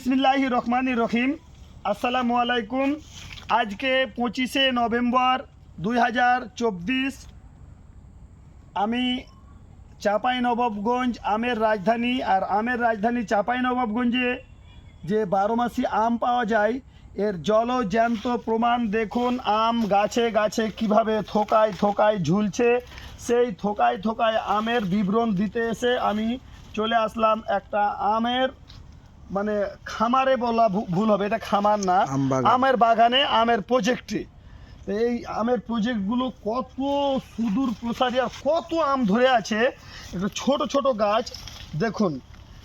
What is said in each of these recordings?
বিসমিল্লাহি রহমান রহিম। আসসালামু আলাইকুম। আজকে পঁচিশে নভেম্বর দুই হাজার চব্বিশ। আমি চাপাই নবাবগঞ্জ আমের রাজধানী আর আমের রাজধানী চাপাই নবাবগঞ্জে যে বারোমাসি আম পাওয়া যায়, এর জল জ্যান্ত প্রমাণ দেখুন। আম গাছে গাছে কীভাবে থোকায় থোকায় ঝুলছে, সেই থোকায় থোকায় আমের বিবরণ দিতে এসে আমি চলে আসলাম একটা আমের মানে খামারে বলা ভুল হবে এটা খামার না। আমের বাগানে আমের প্রজেক্টে এই আমের প্রজেক্টগুলো কত সুদূর প্রসারী আর কত আম ধরে আছে একটা ছোট ছোট গাছ। দেখুন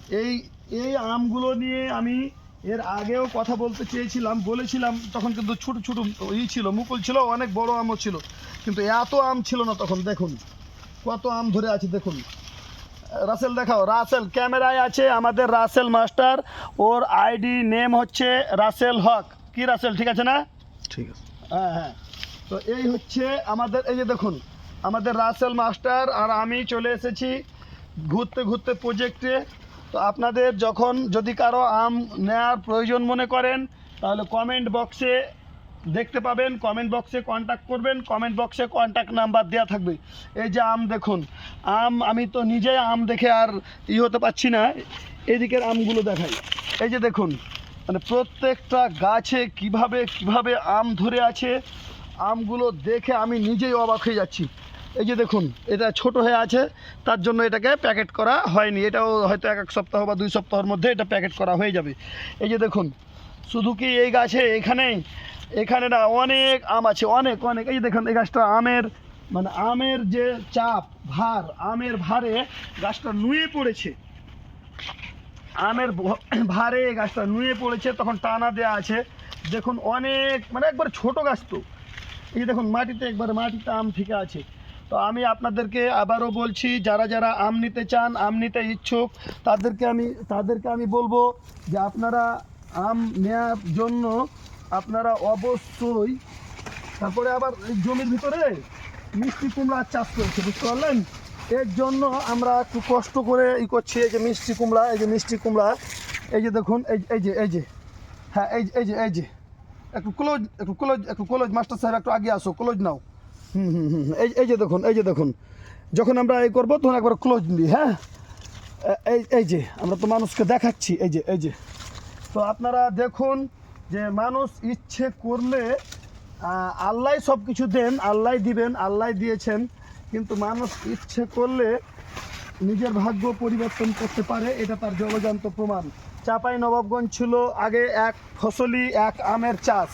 এই এই আমগুলো নিয়ে আমি এর আগেও কথা বলতে চেয়েছিলাম বলেছিলাম তখন কিন্তু ছোট ছোট ই ছিল মুকুল ছিল অনেক বড় আমও ছিল। কিন্তু এত আম ছিল না তখন দেখুন। কত আম ধরে আছে দেখুন। রাসেল দেখাও রাসেল ক্যামেরায় আছে আমাদের রাসেল মাস্টার। ওর আইডি নেম হচ্ছে রাসেল হক। কি রাসেল ঠিক আছে না? ঠিক আছে। হ্যাঁ হ্যাঁ। তো এই হচ্ছে আমাদের এই যে দেখুন আমাদের রাসেল মাস্টার আর আমি চলে এসেছি ঘুরতে ঘুরতে প্রজেক্টে তো আপনাদের যখন যদি কারও আম নেওয়ার প্রয়োজন মনে করেন তাহলে কমেন্ট বক্সে দেখতে পাবেন কমেন্ট বক্সে কন্ট্যাক্ট করবেন কমেন্ট বক্সে কন্ট্যাক্ট নাম্বার দেওয়া থাকবে। এই যে আম দেখুন, আম আমি তো নিজে আম দেখে আর ই হতে পারছি না, এদিকের আমগুলো দেখাই। এই যে দেখুন মানে প্রত্যেকটা গাছে কীভাবে কীভাবে আম ধরে আছে, আমগুলো দেখে আমি নিজেই অবাক হয়ে যাচ্ছি। এই যে দেখুন, এটা ছোট হয়ে আছে, তার জন্য এটাকে প্যাকেট করা হয়নি। এটাও হয়তো এক এক সপ্তাহ বা দুই সপ্তাহের মধ্যে এটা প্যাকেট করা হয়ে যাবে। এই যে দেখুন শুধু কি এই গাছে এখানে এখানে না, অনেক আম আছে, অনেক অনেক। এই দেখুন, এই গাছটা আমের মানে আমের যে চাপ, ভার, আমের ভারে গাছটা নুয়ে পড়েছে। আমের ভারে গাছটা নুয়ে পড়েছে, তখন টানা দেওয়া আছে। দেখুন, অনেক মানে একবার ছোট গাছ তো। এই দেখুন, মাটিতে একবার মাটিতে আম ঠিক আছে। তো আমি আপনাদেরকে আবারও বলছি, যারা যারা আম নিতে চান, আম নিতে ইচ্ছুক, তাদেরকে আমি তাদেরকে আমি বলব যে আপনারা আম নেওয়ার জন্য আপনারা অবশ্যই, তারপরে আবার জমির ভিতরে মিষ্টি কুমড়া চাষ করেছে, বুঝতে পারলেন? এর জন্য আমরা একটু কষ্ট করে ই করছি, এই যে মিষ্টি কুমড়া, এই যে মিষ্টি কুমড়া, এই যে দেখুন, এই এই যে এই যে হ্যাঁ এই এই যে এই যে, একটু ক্লোজ একটু ক্লোজ একটু ক্লোজ মাস্টার সাহেব, একটু আগে আসো ক্লোজ নাও। হুম হুম হুম এই এই যে দেখুন, এই যে দেখুন, যখন আমরা এই করব, তখন একবার ক্লোজ নিই হ্যাঁ? এই এই যে, আমরা তো মানুষকে দেখাচ্ছি, এই যে এই যে তো আপনারা দেখুন যে মানুষ ইচ্ছে করলে আল্লাহ সব কিছু দেন, আল্লাহ দিবেন, আল্লাহ দিয়েছেন, কিন্তু মানুষ ইচ্ছে করলে নিজের ভাগ্য পরিবর্তন করতে পারে, এটা তার জলজান্ত প্রমাণ। চাপাই নবাবগঞ্জ ছিল আগে এক ফসলি, এক আমের চাষ।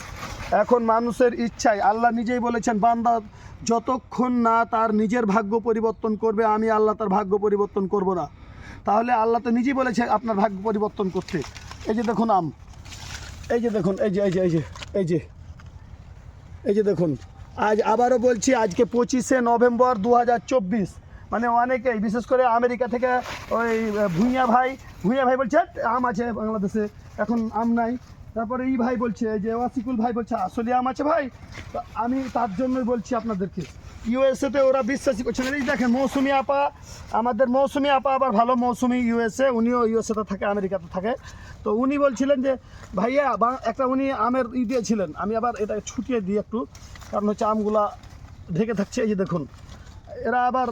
এখন মানুষের ইচ্ছায়, আল্লাহ নিজেই বলেছেন, বান্দা যতক্ষণ না তার নিজের ভাগ্য পরিবর্তন করবে, আমি আল্লাহ তার ভাগ্য পরিবর্তন করব না। তাহলে আল্লাহ তো নিজেই বলেছে আপনার ভাগ্য পরিবর্তন করতে। এই যে দেখুন আম। এই যে দেখুন, এই যে এই যে এই যে এই যে। এই যে দেখুন, আজ আবারও বলছি, আজকে পঁচিশে নভেম্বর চব্বিশ। মানে অনেকেই, বিশেষ করে আমেরিকা থেকে ওই ভুঁইয়া ভাই ভুঁইয়া ভাই বলছে, আম আছে বাংলাদেশে, এখন আম নাই। তারপরে ই ভাই বলছে যে ওয়াসিকুল ভাই বলছে আসলে আম আছে ভাই? তো আমি তার জন্যই বলছি আপনাদেরকে ইউএসএতে ওরা বিশ্বাসই করছে না। এই দেখেন, মৌসুমি আপা, আমাদের মৌসুমি আপা আবার ভালো মৌসুমি ইউএসএ উনিও ইউএসএতে থাকে, আমেরিকাতে থাকে। তো উনি বলছিলেন যে, ভাইয়া, বা- একটা উনি আমের ই দিয়েছিলেন, আমি আবার এটা ছুটিয়ে দিই একটু, কারণ হচ্ছে আমগুলা ঢেকে থাকছে, এই যে দেখুন। এরা আবার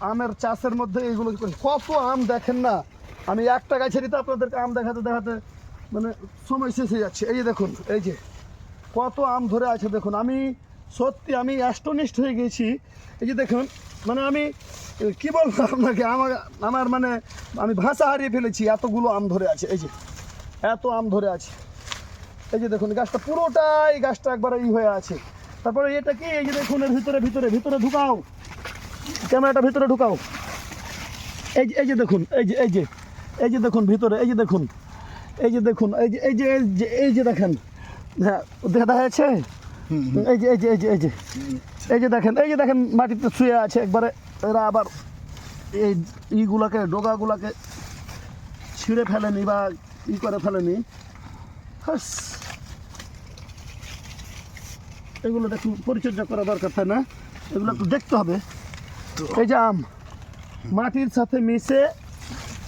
আমের চাষের মধ্যে এইগুলো কত আম দেখেন না? আমি একটা গাছেরই তো আপনাদেরকে আম দেখাতে দেখাতে মানে সময় শেষ হয়ে যাচ্ছে। এই যে দেখুন, এই যে কত আম ধরে আছে দেখুন। আমি সত্যি আমি অ্যাস্টনিস্ট হয়ে গেছি। এই যে দেখুন মানে আমি, কি বলব আপনাকে, আমার আমার মানে আমি ভাষা হারিয়ে ফেলেছি, এতগুলো আম ধরে আছে। এই যে, এত আম ধরে আছে। এই যে দেখুন, গাছটা পুরোটাই, গাছটা একবার ই হয়ে আছে। তারপরে এটা কি? এই যে দেখুন, এর ভিতরে ভিতরে ভিতরে ঢুকাও। ক্যামেরাটা ভিতরে ঢুকাও। এই যে এই যে দেখুন, এই যে এই যে এই যে দেখুন, ভিতরে, এই যে দেখুন। এই যে দেখুন এই যে এই যে এই যে এই যে দেখেন। হ্যাঁ দেখা দেখা যাচ্ছে? এই যে এই যে এই যে এই যে। এই যে দেখেন এই যে দেখেন মাটিতে শুয়ে আছে একবারে। এরা আবার এই ইগুলাকে ডোগাগুলাকে ছিঁড়ে ফেলেনি বা ই করে ফেলেনি। হাস। এগুলো দেখুন পরিচর্যা করা দরকার তাই না? এগুলো একটু দেখতে হবে। এই যে আম। মাটির সাথে মিশে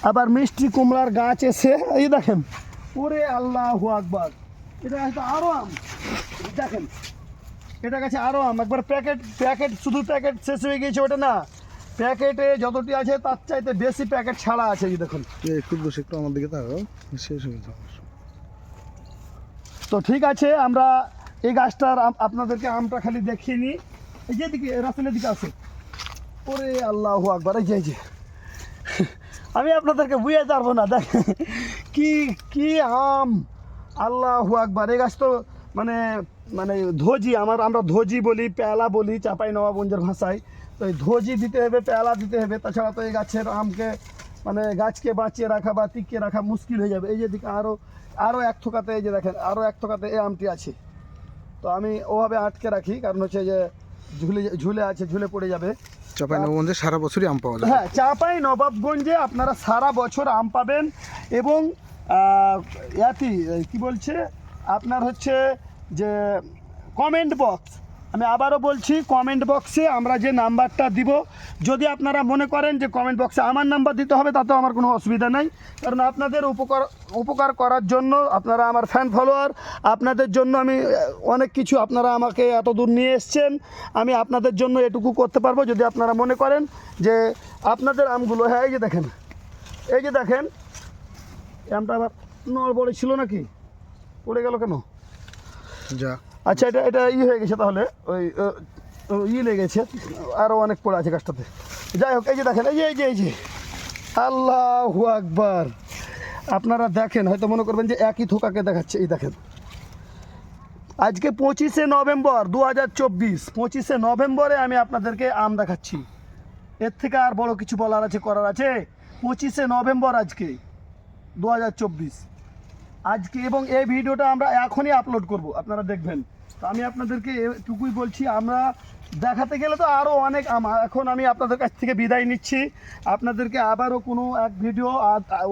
আবার মিষ্টি কুমড়ার গাছ এসে এই দেখেন ওরে আল্লাহ আকবার। এটা হয়তো আরও আম। দেখেন এটা কাছে আরও আম। একবার প্যাকেট প্যাকেট শুধু প্যাকেট শেষ হয়ে গিয়েছে ওটা না। প্যাকেটে যতটি আছে তার চাইতে বেশি প্যাকেট ছাড়া আছে এই দেখুন। একটু বসে একটু আমার দিকে তাকাও। শেষ হয়ে যাবে তো ঠিক আছে আমরা এই গাছটার আপনাদেরকে আমটা খালি দেখিয়ে নিই। এই যে দিকে রাসেলের দিকে আছে ওরে আল্লাহ আকবার এই যে এই যে। আমি আপনাদেরকে বুঝে পারব না দেখ কি কি আম? আল্লাহ আকবার। এই গাছ তো মানে মানে ধোজি, আমার, আমরা ধোজি বলি, পেয়ালা বলি, চাপাই নবাবগঞ্জের ভাষায়। তো এই ধোজি দিতে হবে, পেয়ালা দিতে হবে, তাছাড়া তো এই গাছের আমকে মানে গাছকে বাঁচিয়ে রাখা বা টিকিয়ে রাখা মুশকিল হয়ে যাবে। এই যে দিকে আরও আরও এক থোকাতে, এই যে দেখেন আরও এক থোকাতে এই আমটি আছে। তো আমি ওভাবে আটকে রাখি, কারণ হচ্ছে যে ঝুলে ঝুলে আছে, ঝুলে পড়ে যাবে। চাপাই নবগঞ্জে সারা বছরই আম পাওয়া যায়। হ্যাঁ চাপাই নবাবগঞ্জে আপনারা সারা বছর আম পাবেন এবং ইয়াতি কি বলছে? আপনার হচ্ছে যে কমেন্ট বক্স আমি আবারও বলছি কমেন্ট বক্সে আমরা যে নাম্বারটা দিব, যদি আপনারা মনে করেন যে কমেন্ট বক্সে আমার নাম্বার দিতে হবে, তাতেও আমার কোনো অসুবিধা নাই। কারণ আপনাদের উপকার উপকার করার জন্য আপনারা আমার ফ্যান ফলোয়ার আপনাদের জন্য আমি অনেক কিছু আপনারা আমাকে এত দূর নিয়ে এসছেন। আমি আপনাদের জন্য এটুকু করতে পারব, যদি আপনারা মনে করেন যে আপনাদের আমগুলো হ্যাঁ এই যে দেখেন, এই যে দেখেন, আমটা আবার নড়বড়ে ছিল নাকি? পড়ে গেল কেন? যা। আচ্ছা এটা এটা ই হয়ে গেছে তাহলে। ওই ই লেগেছে। আরও অনেক পড়ে আছে গাছটাতে। যাই হোক, এই যে দেখেন, এই যে এই যে এই যে। আল্লাহ আকবার। আপনারা দেখেন, হয়তো মনে করবেন যে একই থোকাকে দেখাচ্ছে। এই দেখেন। আজকে পঁচিশে নভেম্বর দু হাজার চব্বিশ। পঁচিশে নভেম্বরে আমি আপনাদেরকে আম দেখাচ্ছি। এর থেকে আর বড় কিছু বলার আছে, করার আছে। পঁচিশে নভেম্বর আজকে দু হাজার চব্বিশ। আজকে এবং এই ভিডিওটা আমরা এখনই আপলোড করব, আপনারা দেখবেন। তো আমি আপনাদেরকে এটুকুই বলছি, আমরা দেখাতে গেলে তো আরও অনেক এখন আমি আপনাদের কাছ থেকে বিদায় নিচ্ছি। আপনাদেরকে আবারও কোনো এক ভিডিও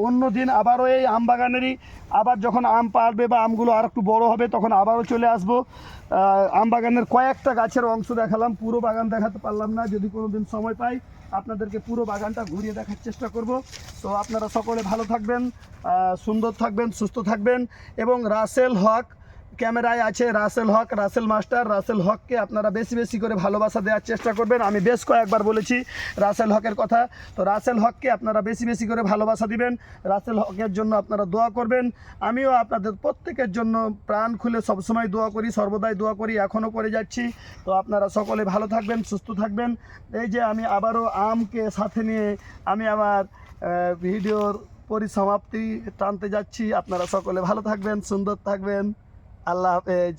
অন্য দিন আবারও এই আম বাগানেরই, আবার যখন আম পারবে বা আমগুলো আর একটু বড় হবে, তখন আবারও চলে আসব। আম বাগানের কয়েকটা গাছের অংশ দেখালাম, পুরো বাগান দেখাতে পারলাম না, যদি কোনো দিন সময় পাই। আপনাদেরকে পুরো বাগানটা ঘুরিয়ে দেখার চেষ্টা করব। তো আপনারা সকলে ভালো থাকবেন সুন্দর থাকবেন, সুস্থ থাকবেন এবং রাসেল হক ক্যামেরায় আছে রাসেল হক, রাসেল মাস্টার। রাসেল হককে আপনারা বেশি বেশি করে ভালোবাসা দেওয়ার চেষ্টা করবেন। আমি বেশ কয়েকবার বলেছি রাসেল হকের কথা। তো রাসেল হককে আপনারা বেশি বেশি করে ভালোবাসা দিবেন। রাসেল হকের জন্য আপনারা দোয়া করবেন। আমিও আপনাদের প্রত্যেকের জন্য প্রাণ খুলে সবসময় দোয়া করি, সর্বদাই দোয়া করি। এখনও করে যাচ্ছি। তো আপনারা সকলে ভালো থাকবেন, সুস্থ থাকবেন। এই যে আমি আবারও আমকে সাথে নিয়ে আমি আমার ভিডিওর পরিসমাপ্তি টানতে যাচ্ছি। আপনারা সকলে ভালো থাকবেন, সুন্দর থাকবেন। আল্লাহ হাফেজ